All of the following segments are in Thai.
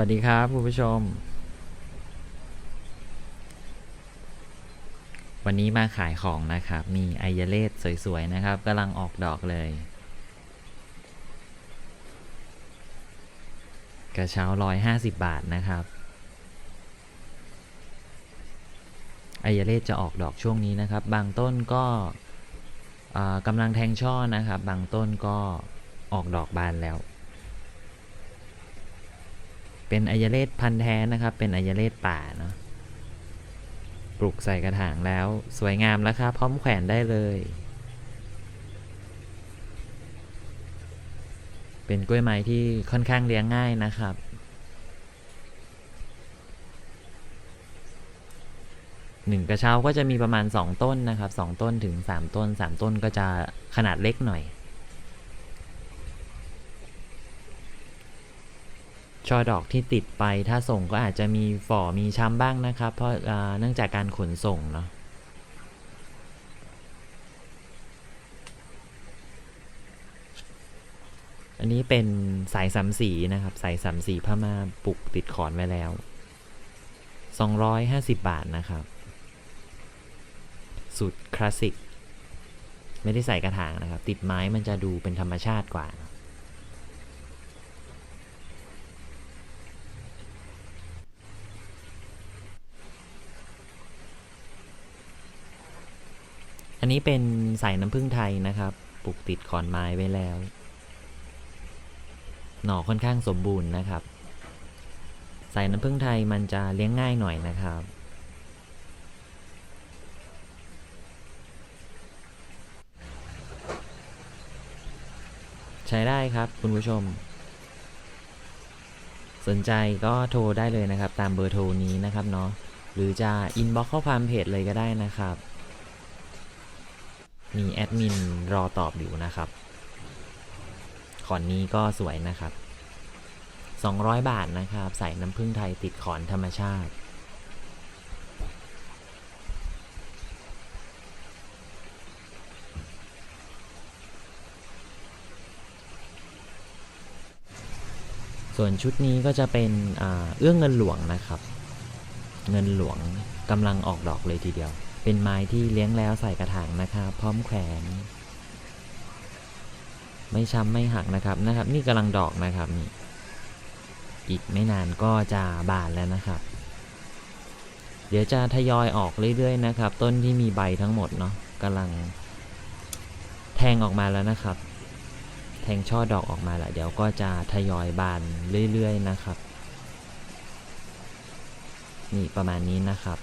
วัสดีครับคุณผู้ชม วันนี้มาขายของนะครับ มีไอยาเลสสวย ๆ นะครับกำลังออกดอกเลย กระเช้าร้อยห้าสิบบาทนะครับไอยาเลสจะออกดอกช่วงนี้นะครับ บางต้นก็กำลังแทงช่อนะครับ บางต้นก็ออกดอกบานแล้ว เป็นอายเลสพันธุ์แท้นะครับ เป็นอายเลสป่าเนาะปลูกใส่กระถางแล้วสวยงามแล้วครับพร้อมแขวนได้เลย เป็นกล้วยไม้ที่ค่อนข้างเลี้ยงง่ายนะครับ หนึ่งกระเช้าก็จะมีประมาณ 2 ต้นนะครับ 2 ต้นถึง 3 ต้น 3 ต้นก็จะขนาดเล็กหน่อย ช่อดอกที่ติดไปถ้าส่งก็อาจจะมีฝ่อมีช้ำบ้างนะครับ เพราะเนื่องจากการขนส่งเนาะอันนี้เป็นสายสามสีนะครับ สายสามสีผ้าม่าปลูกติดขอนไว้แล้ว 250 บาทนะครับ สุดคลาสสิก ไม่ได้ใส่กระถางนะครับ ติดไม้มันจะดูเป็นธรรมชาติกว่า อันนี้เป็นสายน้ำผึ้งไทยนะครับ ปลูกติดขอนไม้ไว้แล้ว หน่อค่อนข้างสมบูรณ์นะครับ สายน้ำผึ้งไทยมันจะเลี้ยงง่ายหน่อยนะครับใช้ได้ครับคุณผู้ชม สนใจก็โทรได้เลยนะครับ ตามเบอร์โทรนี้นะครับเนาะหรือจะอินบ็อกข้อความเพจเลยก็ได้นะครับ มีแอดมินรอตอบอยู่นะครับขอนนี้ก็สวยนะครับ 200 บาทนะครับ ใส่น้ำผึ้งไทยติดขอนธรรมชาติ ส่วนชุดนี้ก็จะเป็นเอื้องเงินหลวงนะครับ เงินหลวงกำลังออกดอกเลยทีเดียว เป็นไม้ที่เลี้ยงแล้วใส่กระถางนะครับ พร้อมแขวน ไม่ช้ำไม่หักนะครับนะครับ นี่กำลังดอกนะครับนี่อีกไม่นานก็จะบานแล้วนะครับ เดี๋ยวจะทยอยออกเรื่อยๆนะครับ ต้นที่มีใบทั้งหมดเนาะกำลัง แทงออกมาแล้วนะครับ แทงช่อดอกออกมาแล้วเดี๋ยวก็จะทยอยบานเรื่อยๆนะครับ นี่ประมาณนี้นะครับ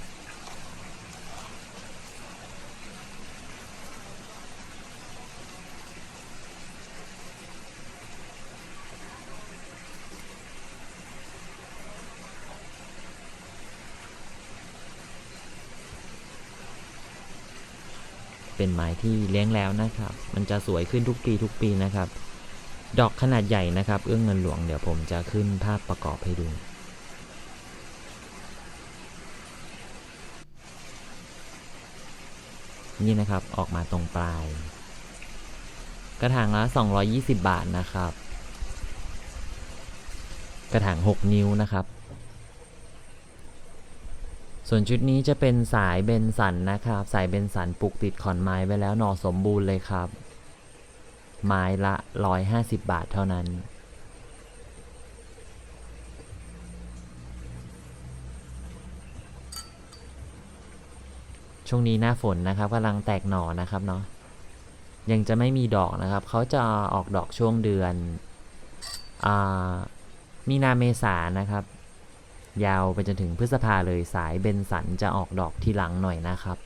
เป็นไม้ที่เลี้ยงแล้วนะครับ มันจะสวยขึ้นทุกปีทุกปีนะครับ ดอกขนาดใหญ่นะครับ เอื้องเงินหลวงเดี๋ยวผมจะขึ้นภาพประกอบให้ดูนี่นะครับออกมาตรงปลาย กระถางละ 220 บาทนะครับ กระถาง 6 นิ้วนะครับ ส่วนชุดนี้จะเป็นสายเบนสันนะครับ สายเบนสันปลูกติดขอนไม้ไว้แล้วหน่อสมบูรณ์เลยครับ ไม้ละ 150 บาทเท่านั้น ช่วงนี้หน้าฝนนะครับกำลังแตกหน่อนะครับเนาะยังจะไม่มีดอกนะครับ เขาจะออกดอกช่วงเดือนอามีนาเมษานะครับ ยาวไปจนถึงพฤษภาเลยสายเบนสันจะออกดอกทีหลังหน่อยนะครับ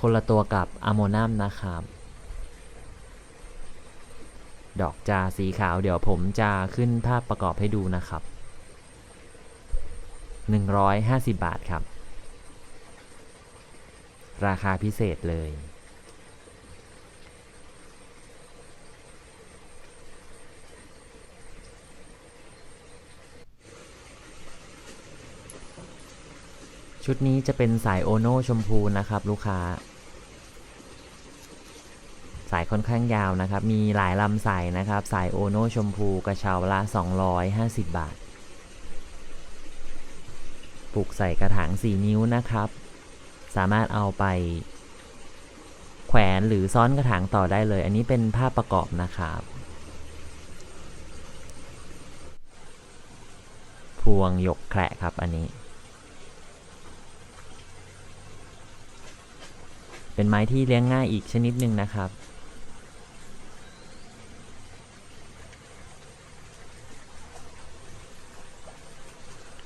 คนละตัวกับอะโมนัมนะครับ ดอกจาสีขาวเดี๋ยวผมจะขึ้นภาพประกอบให้ดูนะครับ 150 บาทครับ ราคาพิเศษเลย ชุดนี้จะเป็นสายโอโนชมพูนะครับลูกค้า สายค่อนข้างยาวนะครับ มีหลายลำสายนะครับ สายโอโนชมพูกระเช้าละ 250 บาท ปลูกใส่กระถาง 4 นิ้วนะครับ สามารถเอาไป แขวนหรือซ้อนกระถางต่อได้เลย อันนี้เป็นภาพประกอบนะครับพวงหยกแคระครับอันนี้ เป็นไม้ที่เลี้ยงง่ายอีกชนิดหนึ่งนะครับ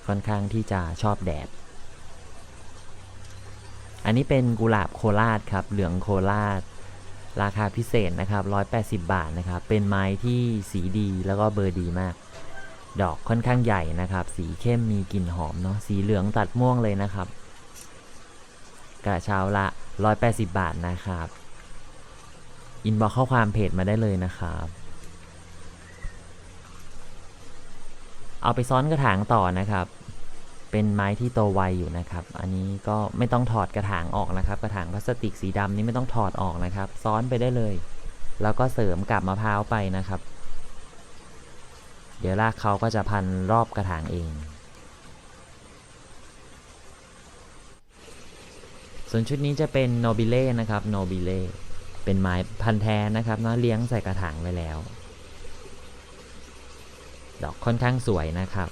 ค่อนข้างที่จะชอบแดด อันนี้เป็นกุหลาบโคราชครับ เหลืองโคราช ราคาพิเศษนะครับ 180 บาทนะครับ เป็นไม้ที่สีดีแล้วก็เบอร์ดีมาก ดอกค่อนข้างใหญ่นะครับ สีเข้มมีกลิ่นหอมเนาะ สีเหลืองตัดม่วงเลยนะครับ กระเช้าละ 180 บาทนะครับ อินบอกข้อความเพจมาได้เลยนะครับ เอาไปซ้อนกระถางต่อนะครับ เป็นไม้ที่โตไวอยู่นะครับ อันนี้ก็ไม่ต้องถอดกระถางออกนะครับ กระถางพลาสติกสีดำนี้ไม่ต้องถอดออกนะครับ ซ้อนไปได้เลย แล้วก็เสริมกับมะพร้าวไปนะครับ เดี๋ยวรากเขาก็จะพันรอบกระถางเอง ส่วนชุดนี้จะเป็นโนบิเล่นะครับโนบิเล่เป็นไม้พันธุ์แท้นะครับเนาะเลี้ยงใส่กระถางไว้แล้ว ดอกค่อนข้างสวยนะครับ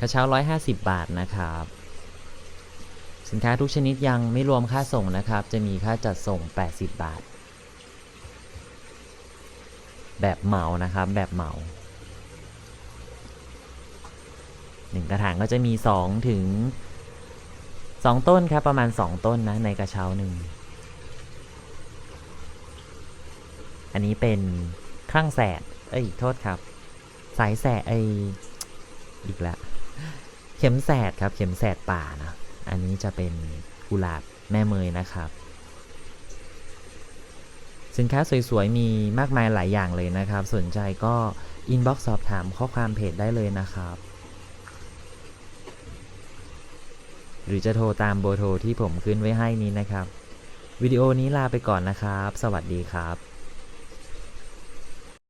กระเช้า 150 บาทนะครับ สินค้าทุกชนิดยังไม่รวมค่าส่งนะครับ จะมีค่าจัดส่ง 80 บาท แบบเหมานะครับ แบบเหมา หนึ่งกระถางก็จะมี 2 ถึง 2 ต้นครับ ประมาณ 2 ต้นนะในกระเช้าหนึ่ง อันนี้เป็นคลั่งแสดเอ้ย โทษครับ สายแสดไออีกแล้วเข็มแสดครับ เข็มแสดป่านะ อันนี้จะเป็นกุหลาบแม่เมยนะครับสินค้าสวยๆ มีมากมายหลายอย่างเลยนะครับ สนใจก็ อินบ็อกซ์สอบถามข้อความเพจได้เลยนะครับ หรือจะโทรตามเบอร์โทรที่ผมขึ้นไว้ให้นี้นะครับ วิดีโอนี้ลาไปก่อนนะครับ สวัสดีครับ